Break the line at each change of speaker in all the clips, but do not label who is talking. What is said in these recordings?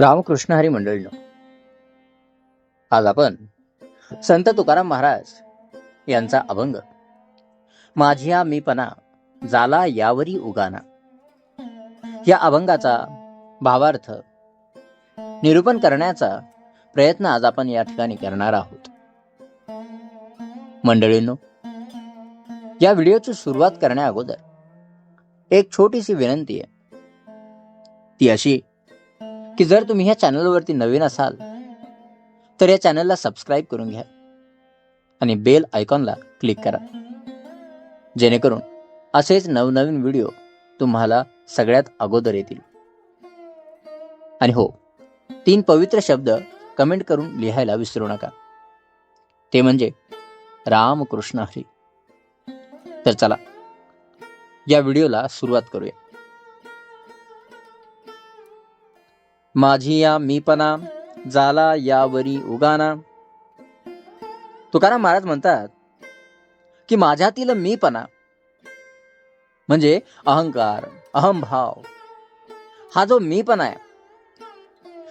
रामकृष्ण हरी मंडळीनं. आज आपण संत तुकाराम महाराज यांचा अभंग. माझ्या मीपणा जाला यावरी उगाना. या अभंगाचा भावार्थ निरूपण करण्याचा प्रयत्न आज आपण या ठिकाणी करणार आहोत. मंडळींनो या व्हिडिओची सुरुवात करण्या अगोदर एक छोटीशी विनंती आहे. ती अशी की जर तुम्ही ह्या चॅनलवरती नवीन असाल तर या चॅनलला सबस्क्राईब करून घ्या आणि बेल आयकॉनला क्लिक करा. जेणेकरून असेच नवनवीन व्हिडिओ तुम्हाला सगळ्यात अगोदर येतील. आणि हो तीन पवित्र शब्द कमेंट करून लिहायला विसरू नका. ते म्हणजे राम कृष्ण हरी. तर चला या व्हिडिओला सुरुवात करूया. माझी या मीपणा जाला यावरी उगाना. तुकाराम महाराज म्हणतात की माझ्यातील मीपणा म्हणजे अहंकार अहंभाव. हा जो मीपणा आहे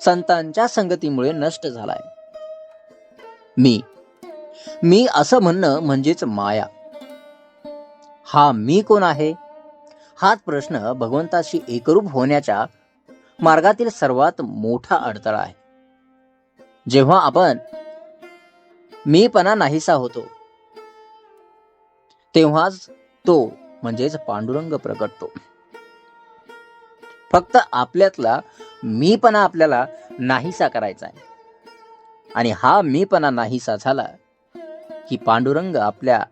संतांच्या संगतीमुळे नष्ट झालाय. मी मी असं म्हणणं म्हणजेच माया. हा मी कोण आहे? हाच प्रश्न भगवंताशी एकरूप होण्याच्या मार्गातील सर्वात मोठा अडथळा आहे. जेव्हा आपण मीपणा नाहीसा होतो तेव्हाच तो म्हणजेच पांडुरंग प्रकटतो. फक्त आपल्यातला मीपणा आपल्याला नाहीसा करायचा आहे. आणि हा मीपणा नाहीसा झाला की पांडुरंग आपल्या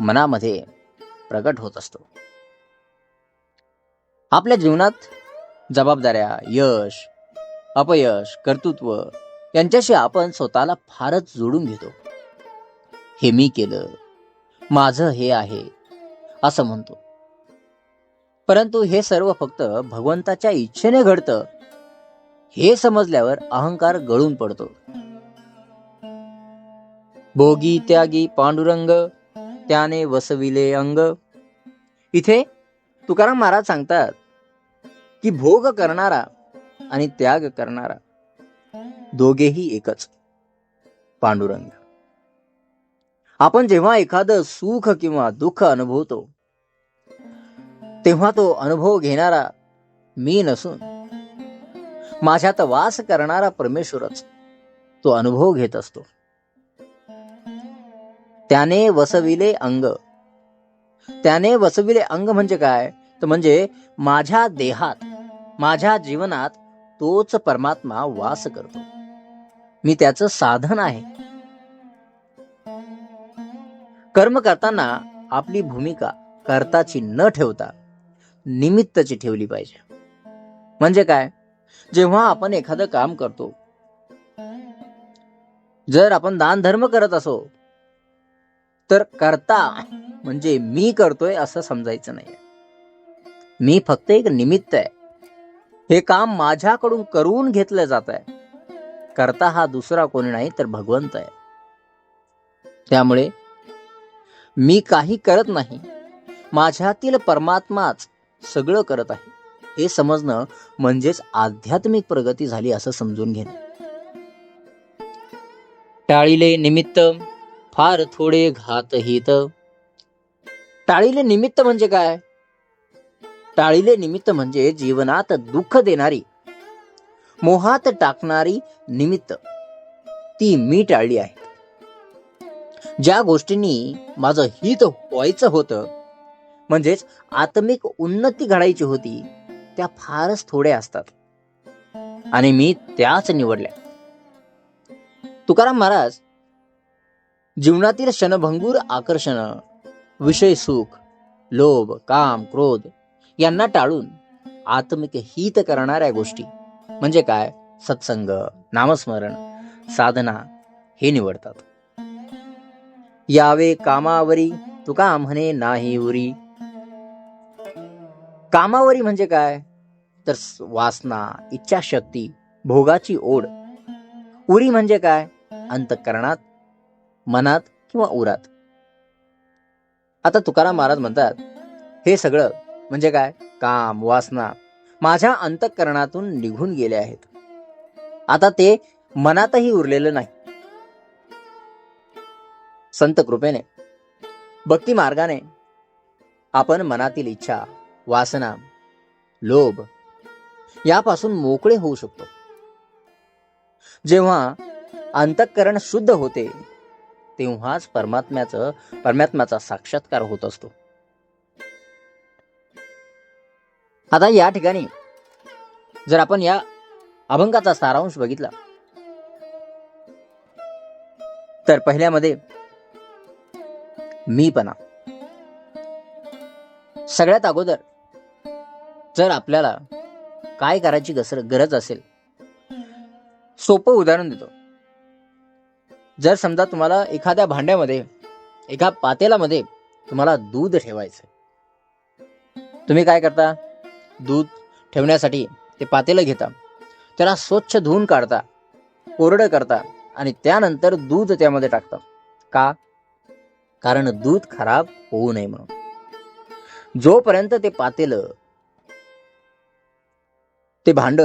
मनामध्ये प्रकट होत असतो. आपल्या जीवनात जबाबदाऱ्या यश अपयश कर्तृत्व यांच्याशी आपण स्वतःला फारच जोडून घेतो. हे मी केलं माझं हे आहे असं म्हणतो. परंतु हे सर्व फक्त भगवंताच्या इच्छेने घडतं हे समजल्यावर अहंकार गळून पडतो. भोगी त्यागी पांडुरंग त्याने वसविले अंग. इथे तुकाराम महाराज सांगतात की भोग करणारा आणि त्याग करणारा दोघेही एकच. पांडुरंग. आपण जेव्हा एखादं सुख किंवा दुःख अनुभवतो तेव्हा तो अनुभव घेणारा मी नसून माझ्यात वास करणारा परमेश्वरच तो अनुभव घेत असतो. त्याने वसविले अंग. त्याने वसविले अंग म्हणजे काय? तर म्हणजे माझ्या देहात माझ्या जीवनात तोच परमात्मा वास करतो. मी त्याचं साधन आहे. कर्म करताना आपली भूमिका कर्ताची न ठेवता निमित्तची ठेवली पाहिजे. म्हणजे काय? जेव्हा आपण एखादं काम करतो जर आपण दान धर्म करत असो तर करता म्हणजे मी करतोय असं समजायचं नाही मी फक्त एक निमित्त आहे. हे काम माझ्याकडून करून घेतलं जात आहे. करता हा दुसरा कोणी नाही तर भगवंत आहे. त्यामुळे मी काही करत नाही. माझ्यातील परमात्माच सगळं करत आहे. हे समजणं म्हणजेच आध्यात्मिक प्रगती झाली असं समजून घेणं. टाळीले निमित्त फार थोडे घात हित टाळीले निमित्त म्हणजे काय? टाळीले निमित्त म्हणजे जीवनात दुःख देणारी मोहात टाकणारी निमित्त ती मी टाळली आहे. ज्या गोष्टींनी माझं हित व्हायचं होतं म्हणजेच आत्मिक उन्नती घडायची होती त्या फारच थोड्या असतात. आणि मी त्याच निवडल्या. तुकाराम महाराज जीवनातील क्षणभंगूर आकर्षण विषय सुख लोभ काम क्रोध यांना टाळून आत्मिक हित करणाऱ्या गोष्टी. म्हणजे काय? सत्संग नामस्मरण साधना हे निवडतात. यावे कामावरी तुका म्हणे नाही उरी. कामावरी म्हणजे काय? तर वासना इच्छाशक्ती भोगाची ओढ. उरी म्हणजे काय? अंतकरणात मनात किंवा उरात. आता तुकाराम महाराज म्हणतात हे सगळं म्हणजे काय? काम वासना माझ्या अंतःकरणातून निघून गेले आहेत. आता ते मनातही उरलेलं नाही. संत कृपेने भक्ती मार्गाने आपण मनातील इच्छा वासना लोभ यापासून मोकळे होऊ शकतो. जेव्हा अंतःकरण शुद्ध होते तेव्हाच परमात्म्याचं परमात्म्याचा साक्षात्कार होत असतो. आता या ठिकाणी जर आपण या अभंगाचा सारांश बघितला तर पहिल्यामध्ये मीपणा. सगळ्यात अगोदर जर आपल्याला काय करायची गसर गरज असेल सोपं उदाहरण देतो. जर समजा तुम्हाला एखाद्या भांड्यामध्ये एका पातेलामध्ये तुम्हाला दूध ठेवायचं तुम्ही काय करता? दूध ठेवण्यासाठी ते पातेलं घेता. त्याला स्वच्छ धुवून काढता कोरडं करता आणि त्यानंतर दूध त्यामध्ये टाकता. का? कारण दूध खराब होऊ नये म्हणून. जोपर्यंत ते पातेलं ते भांड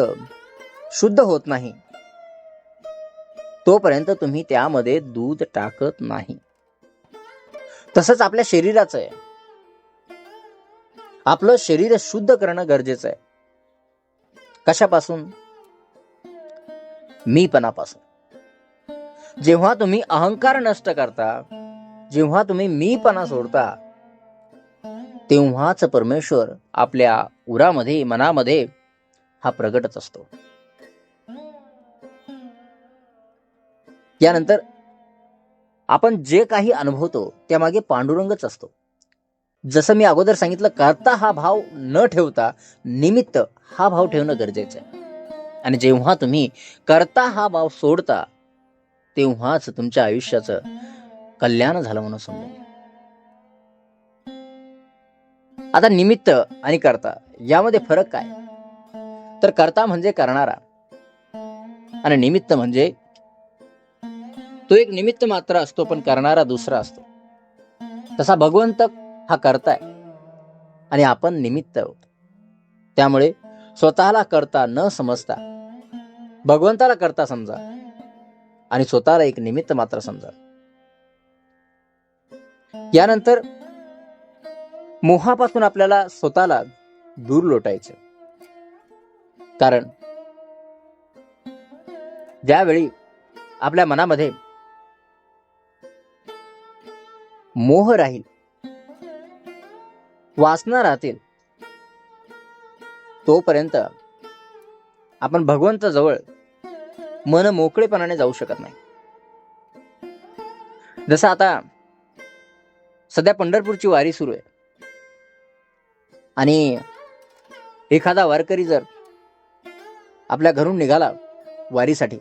शुद्ध होत नाही तोपर्यंत तुम्ही त्यामध्ये दूध टाकत नाही. तसंच आपल्या शरीराचं आहे. आपलं शरीर शुद्ध करणं गरजेचं आहे. कशापासून? मीपणापासून जेव्हा तुम्ही अहंकार नष्ट करता जेव्हा तुम्ही मीपणा सोडता तेव्हाच परमेश्वर आपल्या उरामध्ये मनामध्ये हा प्रगटच असतो. यानंतर आपण जे काही अनुभवतो त्यामागे पांडुरंगच असतो. जसं मी अगोदर सांगितलं करता हा भाव न ठेवता निमित्त हा भाव ठेवणं गरजेचं आहे. आणि जेव्हा तुम्ही करता हा भाव सोडता तेव्हाच तुमच्या आयुष्याचं कल्याण झालं म्हणून समजून आता निमित्त आणि करता यामध्ये फरक काय? तर करता म्हणजे करणारा आणि निमित्त म्हणजे तो एक निमित्त मात्र असतो पण करणारा दुसरा असतो. तसा भगवंत हा करताय. आणि आपण निमित्त आहोत. त्यामुळे स्वतःला करता न समजता भगवंताला करता समजा आणि स्वतःला एक निमित्त मात्र समजा. यानंतर मोहापासून आपल्याला स्वतःला दूर लोटायचं. कारण ज्यावेळी आपल्या मनामध्ये मोह राहील वासना राहतील. तोपर्यंत आपण भगवंताजवळ मन मोकळेपणाने जाऊ शकत नाही. जसं आता सध्या पंढरपूरची वारी सुरू आहे. आणि एखादा वारकरी जर आपल्या घरून निघाला वारीसाठी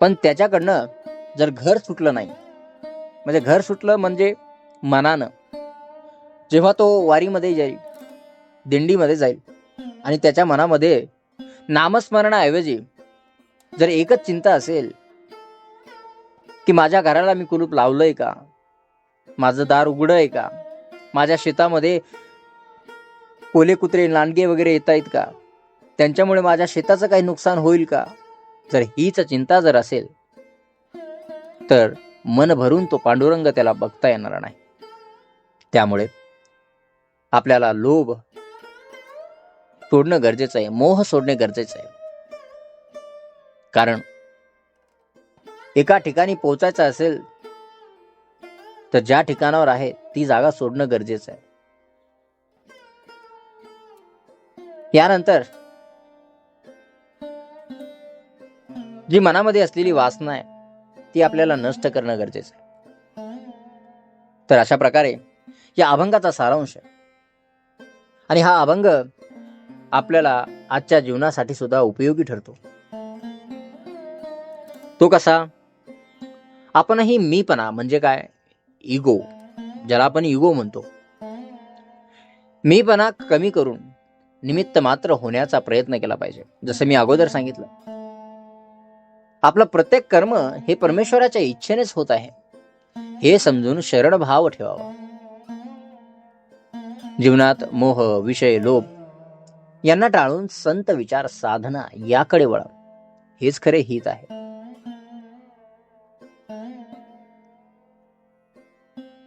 पण त्याच्याकडनं जर घर सुटलं नाही म्हणजे घर सुटलं म्हणजे मनानं. जेव्हा तो वारीमध्ये जाईल दिंडीमध्ये जाईल आणि त्याच्या मनामध्ये नामस्मरणाऐवजी जर एकच चिंता असेल की माझ्या घराला मी कुलूप लावलंय का? माझं दार उघडं आहे का? माझ्या शेतामध्ये कोले कुत्रे लांडगे वगैरे येत आहेत का? त्यांच्यामुळे माझ्या शेताचं काही नुकसान होईल का? जर हीच चिंता जर असेल तर मन भरून तो पांडुरंग त्याला बघता येणार नाही. त्यामुळे आपल्याला लोभ सोडणं गरजेचं आहे मोह सोडणे गरजेचं आहे. कारण एका ठिकाणी पोहोचायचं असेल तर ज्या ठिकाणावर आहे ती जागा सोडणं गरजेचं आहे. यानंतर जी मनामध्ये असलेली वासना आहे ती आपल्याला नष्ट करणं गरजेचं आहे. तर अशा प्रकारे या अभंगाचा सारांश आहे. आणि हा अभंग आपल्याला आजच्या जीवनासाठी सुद्धा उपयोगी ठरतो. तो कसा? आपणही मीपणा म्हणजे काय? इगो ज्याला आपण इगो म्हणतो. मीपणा कमी करून निमित्त मात्र होण्याचा प्रयत्न केला पाहिजे. जसं मी अगोदर सांगितलं. आपलं प्रत्येक कर्म हे परमेश्वराच्या इच्छेनेच होत आहे. हे समजून शरण भाव ठेवावा. जीवनात मोह विषय लोभ यांना टाळून संत विचार साधना याकडे वळा. हेच खरे हित आहे.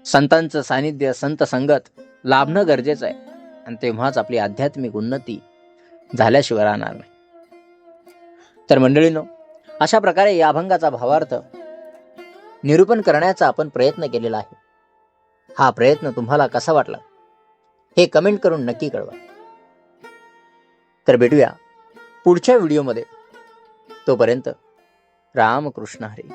संतांचं सानिध्य संत संगत लाभणं गरजेचं आहे. आणि तेव्हाच आपली आध्यात्मिक उन्नती झाल्याशिवाय राहणार नाही. तर मंडळीनो अशा प्रकारे या अभंगाचा भावार्थ निरूपण करण्याचा आपण प्रयत्न केलेला आहे. हा प्रयत्न तुम्हाला कसा वाटला? हे कमेंट करून नक्की कळवा. तर भेटूया पुढच्या व्हिडिओमध्ये तोपर्यंत रामकृष्ण हरी.